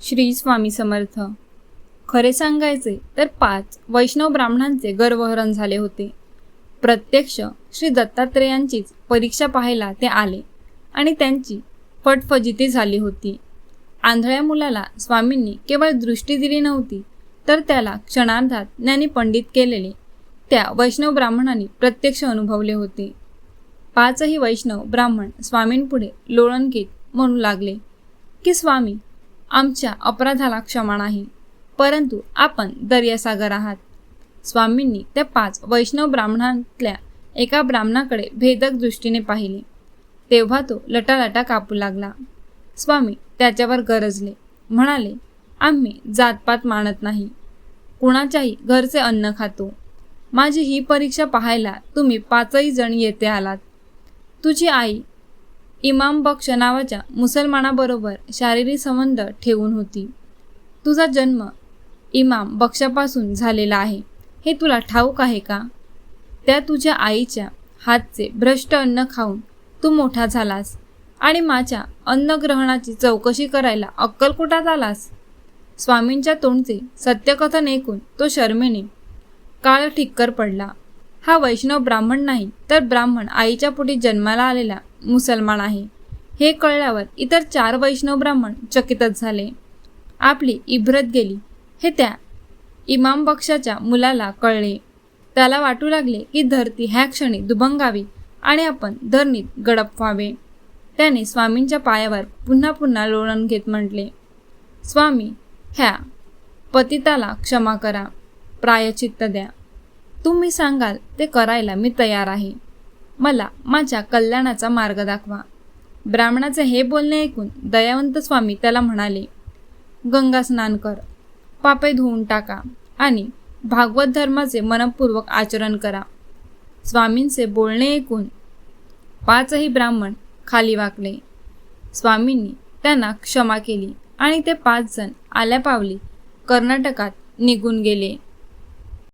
श्री स्वामी समर्थ. खरे सांगायचे तर पाच वैष्णव ब्राह्मणांचे गर्वहरण झाले होते. प्रत्यक्ष श्री दत्तात्रेयांचीच परीक्षा पाहायला ते आले आणि त्यांची फटफजिती झाली होती. आंधळ्या मुलाला स्वामींनी केवळ दृष्टी दिली नव्हती तर त्याला क्षणार्धात ज्ञानी पंडित केलेले त्या वैष्णव ब्राह्मणांनी प्रत्यक्ष अनुभवले होते. पाचही वैष्णव ब्राह्मण स्वामींपुढे लोळण घेत म्हणू लागले की स्वामी आमच्या अपराधाला क्षमा नाही. परंतु आपण दर्यासागर आहात. स्वामींनी त्या पाच वैष्णव ब्राह्मणांतल्या एका ब्राह्मणाकडे भेदक दृष्टीने पाहिले. तेव्हा तो लटालटा कापू लागला. स्वामी त्याच्यावर गरजले. म्हणाले आम्ही जातपात मानत नाही. कुणाच्याही घरचे अन्न खातो. माझी ही परीक्षा पाहायला तुम्ही पाचही जण येथे आलात. तुझी आई इमाम बक्ष नावाच्या मुसलमानाबरोबर शारीरिक संबंध ठेवून होती. तुझा जन्म इमाम बक्षापासून झालेला आहे. हे तुला ठाऊक आहे का? त्या तुझ्या आईच्या हातचे भ्रष्ट अन्न खाऊन तू मोठा झालास आणि माझ्या अन्नग्रहणाची चौकशी करायला अक्कलकोटात आलास स्वामींच्या तोंडचे सत्यकथन ऐकून तो शर्मेने काळ ठिक्कर पडला. हा वैष्णव ब्राह्मण नाही तर ब्राह्मण आईच्या पोटी जन्माला आलेला मुसलमान आहे. हे कळल्यावर इतर चार वैष्णव ब्राह्मण चकितच झाले. आपली इब्रत गेली. हे त्या इमाम बक्षाच्या मुलाला कळले. त्याला वाटू लागले की धरती ह्या क्षणी दुभंगावी आणि आपण धरणीत गडप व्हावे. त्याने स्वामींच्या पायावर पुन्हा पुन्हा लोळण घेत म्हटले स्वामी ह्या पतिताला क्षमा करा. प्रायचित्त द्या. तुम्ही सांगाल ते करायला मी तयार आहे. मला माझ्या कल्याणाचा मार्ग दाखवा. ब्राह्मणाचे हे बोलणे ऐकून दयावंत स्वामी त्याला म्हणाले गंगा स्नान कर पापे धुवून टाका आणि भागवत धर्माचे मनपूर्वक आचरण करा. स्वामींचे बोलणे ऐकून पाचही ब्राह्मण खाली वाकले. स्वामींनी त्यांना क्षमा केली आणि ते पाच जण आल्या पावली कर्नाटकात निघून गेले.